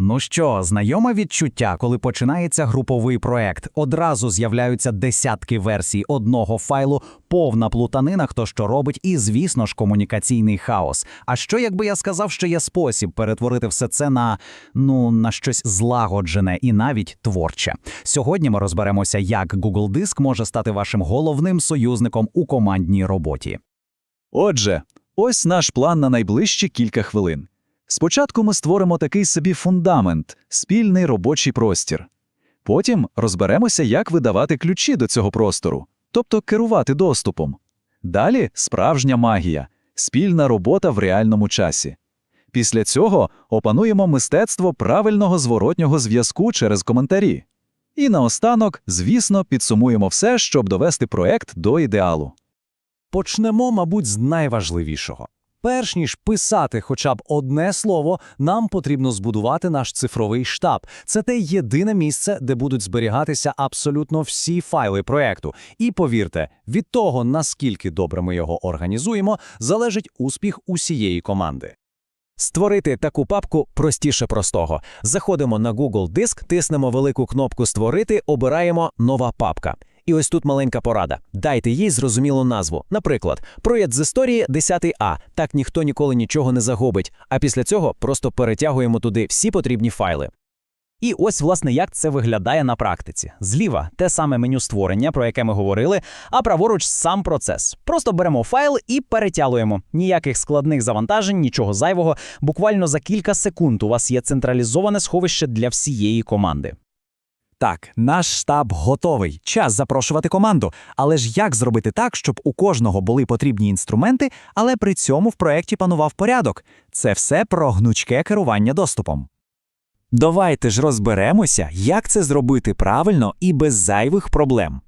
Ну що, знайоме відчуття, коли починається груповий проект, одразу з'являються десятки версій одного файлу, повна плутанина, хто що робить, і, звісно ж, комунікаційний хаос. А що, якби я сказав, що є спосіб перетворити все це на ну на щось злагоджене і навіть творче? Сьогодні ми розберемося, як Google Диск може стати вашим головним союзником у командній роботі. Отже, ось наш план на найближчі кілька хвилин. Спочатку ми створимо такий собі фундамент, спільний робочий простір. Потім розберемося, як видавати ключі до цього простору, тобто керувати доступом. Далі справжня магія, спільна робота в реальному часі. Після цього опануємо мистецтво правильного зворотнього зв'язку через коментарі. І наостанок, звісно, підсумуємо все, щоб довести проект до ідеалу. Почнемо, мабуть, з найважливішого. Перш ніж писати хоча б одне слово, нам потрібно збудувати наш цифровий штаб. Це те єдине місце, де будуть зберігатися абсолютно всі файли проекту. І повірте, від того, наскільки добре ми його організуємо, залежить успіх усієї команди. Створити таку папку простіше простого. Заходимо на Google Диск, тиснемо велику кнопку Створити, обираємо Нова папка. І ось тут маленька порада. Дайте їй зрозумілу назву. Наприклад, проєкт з історії 10А. Так ніхто ніколи нічого не загубить. А після цього просто перетягуємо туди всі потрібні файли. І ось, власне, як це виглядає на практиці. Зліва те саме меню створення, про яке ми говорили, а праворуч сам процес. Просто беремо файл і перетягуємо. Ніяких складних завантажень, нічого зайвого. Буквально за кілька секунд у вас є централізоване сховище для всієї команди. Так, наш штаб готовий. Час запрошувати команду. Але ж як зробити так, щоб у кожного були потрібні інструменти, але при цьому в проєкті панував порядок? Це все про гнучке керування доступом. Давайте ж розберемося, як це зробити правильно і без зайвих проблем.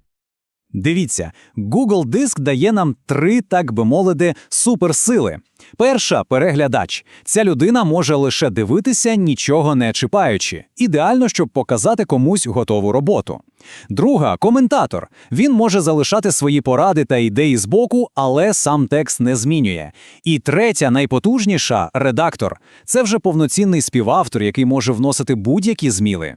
Дивіться, Google Диск дає нам три, так би мовити, суперсили. Перша переглядач. Ця людина може лише дивитися, нічого не чіпаючи. Ідеально, щоб показати комусь готову роботу. Друга коментатор. Він може залишати свої поради та ідеї збоку, але сам текст не змінює. І третя, найпотужніша редактор. Це вже повноцінний співавтор, який може вносити будь-які зміли.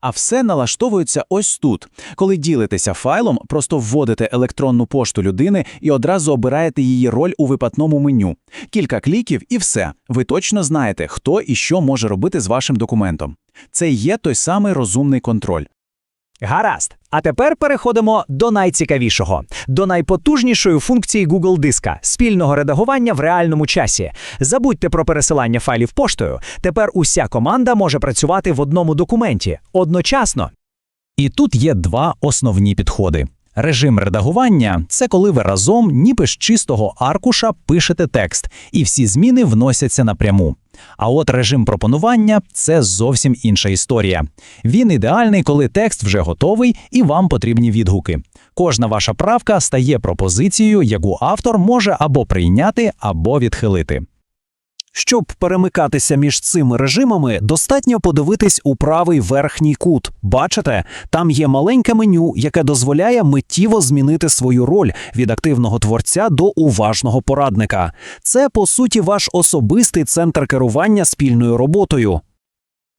А все налаштовується ось тут. Коли ділитеся файлом, просто вводите електронну пошту людини і одразу обираєте її роль у випадному меню. Кілька кліків і все. Ви точно знаєте, хто і що може робити з вашим документом. Це є той самий розумний контроль. Гаразд. А тепер переходимо до найцікавішого, до найпотужнішої функції Google диска спільного редагування в реальному часі. Забудьте про пересилання файлів поштою. Тепер уся команда може працювати в одному документі одночасно. І тут є два основні підходи. Режим редагування це коли ви разом, ніби з чистого аркуша, пишете текст, і всі зміни вносяться напряму. А от режим пропонування це зовсім інша історія. Він ідеальний, коли текст вже готовий і вам потрібні відгуки. Кожна ваша правка стає пропозицією, яку автор може або прийняти, або відхилити. Щоб перемикатися між цими режимами, достатньо подивитись у правий верхній кут. Бачите, там є маленьке меню, яке дозволяє миттєво змінити свою роль від активного творця до уважного порадника. Це, по суті, ваш особистий центр керування спільною роботою.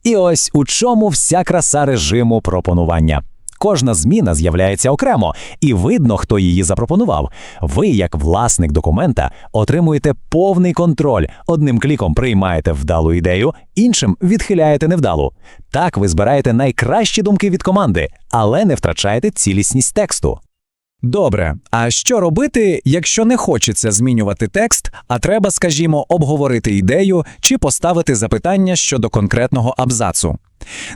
І ось у чому вся краса режиму пропонування. Кожна зміна з'являється окремо, і видно, хто її запропонував. Ви, як власник документа, отримуєте повний контроль. Одним кліком приймаєте вдалу ідею, іншим відхиляєте невдалу. Так ви збираєте найкращі думки від команди, але не втрачаєте цілісність тексту. Добре, а що робити, якщо не хочеться змінювати текст, а треба, скажімо, обговорити ідею чи поставити запитання щодо конкретного абзацу?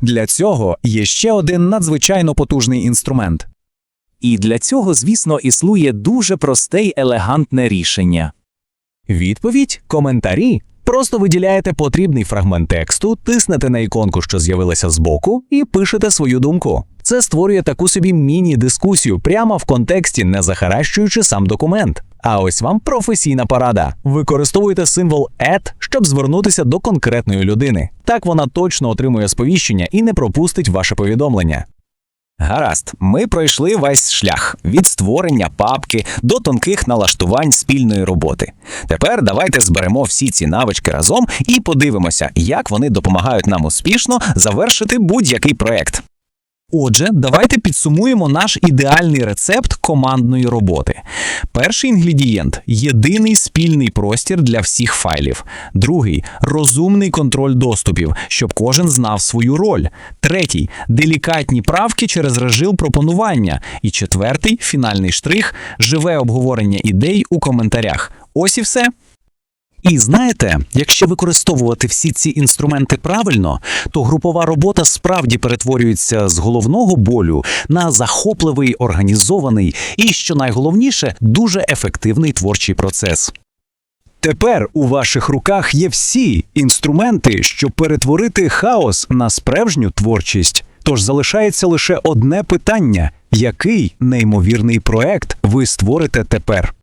Для цього є ще один надзвичайно потужний інструмент. І для цього, звісно, існує дуже просте й елегантне рішення. Відповідь коментарі. Просто виділяєте потрібний фрагмент тексту, тиснете на іконку, що з'явилася збоку, і пишете свою думку. Це створює таку собі міні-дискусію прямо в контексті, не захаращуючи сам документ. А ось вам професійна порада. Використовуйте символ «at», щоб звернутися до конкретної людини. Так вона точно отримує сповіщення і не пропустить ваше повідомлення. Гаразд, ми пройшли весь шлях від створення папки до тонких налаштувань спільної роботи. Тепер давайте зберемо всі ці навички разом і подивимося, як вони допомагають нам успішно завершити будь-який проект. Отже, давайте підсумуємо наш ідеальний рецепт командної роботи. Перший інгредієнт єдиний спільний простір для всіх файлів. Другий розумний контроль доступів, щоб кожен знав свою роль. Третій делікатні правки через режим пропонування. І четвертий фінальний штрих живе обговорення ідей у коментарях. Ось і все. І знаєте, якщо використовувати всі ці інструменти правильно, то групова робота справді перетворюється з головного болю на захопливий, організований і, що найголовніше, дуже ефективний творчий процес. Тепер у ваших руках є всі інструменти, щоб перетворити хаос на справжню творчість. Тож залишається лише одне питання: який неймовірний проект ви створите тепер?